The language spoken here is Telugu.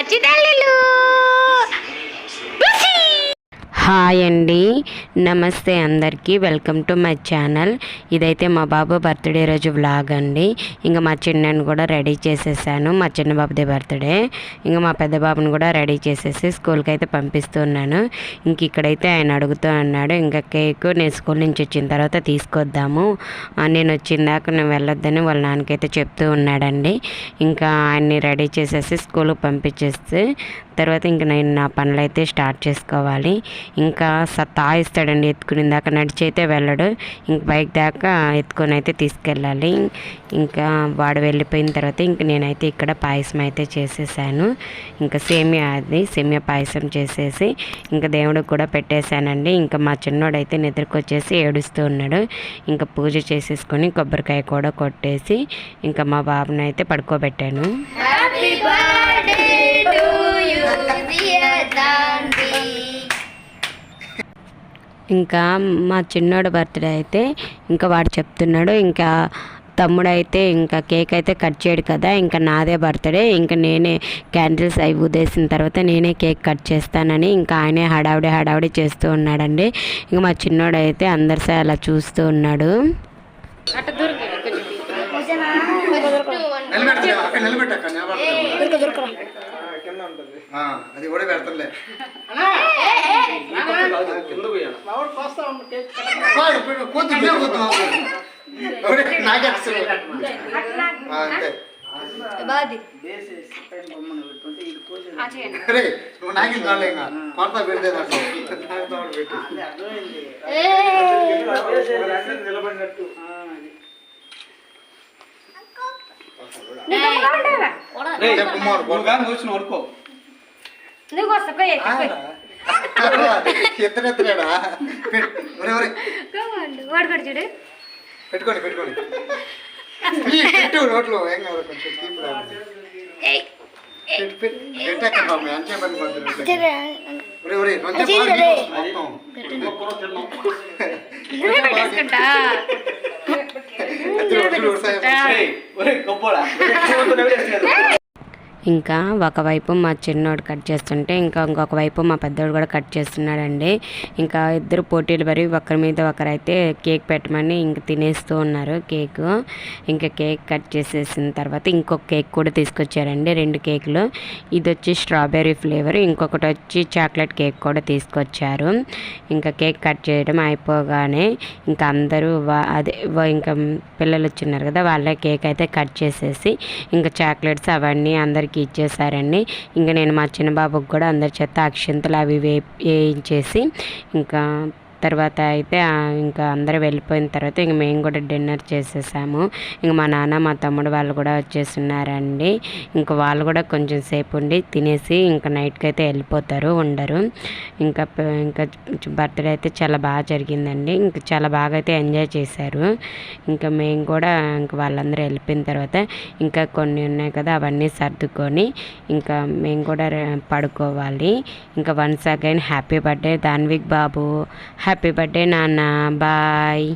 మచ్చి తల్లులు హాయ్ అండి. నమస్తే అందరికీ. Welcome to my channel. ఇదైతే మా బాబు బర్త్డే రోజు వ్లాగ్ అండి. ఇంకా మా చిన్నని కూడా రెడీ చేసేసాను. మా చిన్న బాబుదే బర్త్డే. ఇంకా మా పెద్ద బాబుని కూడా రెడీ చేసేసి స్కూల్కి అయితే పంపిస్తున్నాను. ఇంక ఇక్కడైతే ఆయన అడుగుతూ అన్నాడు ఇంకా కేక్ నేను స్కూల్ నుంచి వచ్చిన తర్వాత తీసుకొద్దాము. నేను వచ్చిన దాకా నేను వెళ్ళొద్దని వాళ్ళ నాన్నకైతే చెప్తూ ఉన్నాడండి. ఇంకా ఆయన్ని రెడీ చేసేసి స్కూల్కి పంపించేస్తే తర్వాత ఇంక నేను నా పనులు అయితే స్టార్ట్ చేసుకోవాలి. ఇంకా సతాయిస్తాడండి ఎత్తుకుని. దాకా నడిచి అయితే వెళ్ళడు. ఇంక బైక్ దాకా ఎత్తుకొని అయితే తీసుకెళ్ళాలి. ఇంకా వాడు వెళ్ళిపోయిన తర్వాత ఇంక నేనైతే ఇక్కడ పాయసం అయితే చేసేసాను. ఇంకా సేమియా అది సేమియా పాయసం చేసేసి ఇంకా దేవుడికి కూడా పెట్టేశానండి. ఇంకా మా చిన్నోడైతే నిద్రకొచ్చేసి ఏడుస్తూ ఉన్నాడు. ఇంకా పూజ చేసేసుకొని కొబ్బరికాయ కూడా కొట్టేసి ఇంకా మా బాబుని అయితే పడుకోబెట్టాను. హ్యాపీ బర్త్డే ఇంకా మా చిన్నోడు బర్త్డే అయితే ఇంకా వాడు చెప్తున్నాడు ఇంకా తమ్ముడు అయితే ఇంకా కేక్ అయితే కట్ చేయడు కదా ఇంకా నాదే బర్త్డే ఇంకా నేనే క్యాండిల్స్ అవి ఊదేసిన తర్వాత నేనే కేక్ కట్ చేస్తానని ఇంకా ఆయనే హడావుడి హడావుడి చేస్తూ ఉన్నాడండి. ఇంకా మా చిన్నోడు అయితే అందరి సై అలా చూస్తూ ఉన్నాడు. అది కూడా పెడతలే కూతురు కూతురు నాకే అసలు ఆ, అంతే. నువ్వు నాకి ఇంకా. కొడతా పెడితే చెప్పు మోడు, కొడతా. ఎత్తన ఎత్తలేడా. ఒరే, ఒరే. పెట్టుకోండి పెట్టుకోండి. పెట్టు నోట్లో ఏం కాదు కొంచెం తీపి. ఇంకా ఒకవైపు మా చిన్నోడు కట్ చేస్తుంటే ఇంకా ఇంకొక వైపు మా పెద్దోడు కూడా కట్ చేస్తున్నాడండి. ఇంకా ఇద్దరు పోటీలు పడి ఒకరి మీద ఒకరైతే కేక్ పెట్టమని ఇంక తినేస్తూ ఉన్నారు కేక్. ఇంకా కేక్ కట్ చేసేసిన తర్వాత ఇంకొక కేక్ కూడా తీసుకొచ్చారండి రెండు కేకులు. ఇది వచ్చి స్ట్రాబెర్రీ ఫ్లేవర్. ఇంకొకటి వచ్చి చాక్లెట్ కేక్ కూడా తీసుకొచ్చారు. ఇంకా కేక్ కట్ చేయడం అయిపోగానే ఇంకా అందరూ వా- అదే ఇంకా పిల్లలు వచ్చిన్నారు కదా వాళ్ళే కేక్ అయితే కట్ చేసేసి ఇంకా చాక్లెట్స్ అవన్నీ అందరికి ఇచ్చేసారండి ఇంకా నేను మా చిన్న బాబుకి కూడా అందరి చేత అక్షింతలు అవి వే వేయించేసి ఇంకా తర్వాత అయితే ఇంకా అందరూ వెళ్ళిపోయిన తర్వాత ఇంక మేము కూడా డిన్నర్ చేసేసాము. ఇంక మా నాన్న మా తమ్ముడు వాళ్ళు కూడా వచ్చేస్తున్నారండి. ఇంకా వాళ్ళు కూడా కొంచెం సేపు ఉండి తినేసి ఇంకా నైట్కి అయితే వెళ్ళిపోతారు ఉండరు. ఇంకా ఇంకా బర్త్డే అయితే చాలా బాగా జరిగిందండి. ఇంకా చాలా బాగా అయితే ఎంజాయ్ చేశారు. ఇంకా మేము కూడా ఇంకా వాళ్ళందరూ వెళ్ళిపోయిన తర్వాత ఇంకా కొన్ని ఉన్నాయి కదా అవన్నీ సర్దుకొని ఇంకా మేము కూడా పడుకోవాలి. ఇంకా once again happy birthday Danvik బాబు హ్యాపీ బర్త్డే నాన్న బాయ్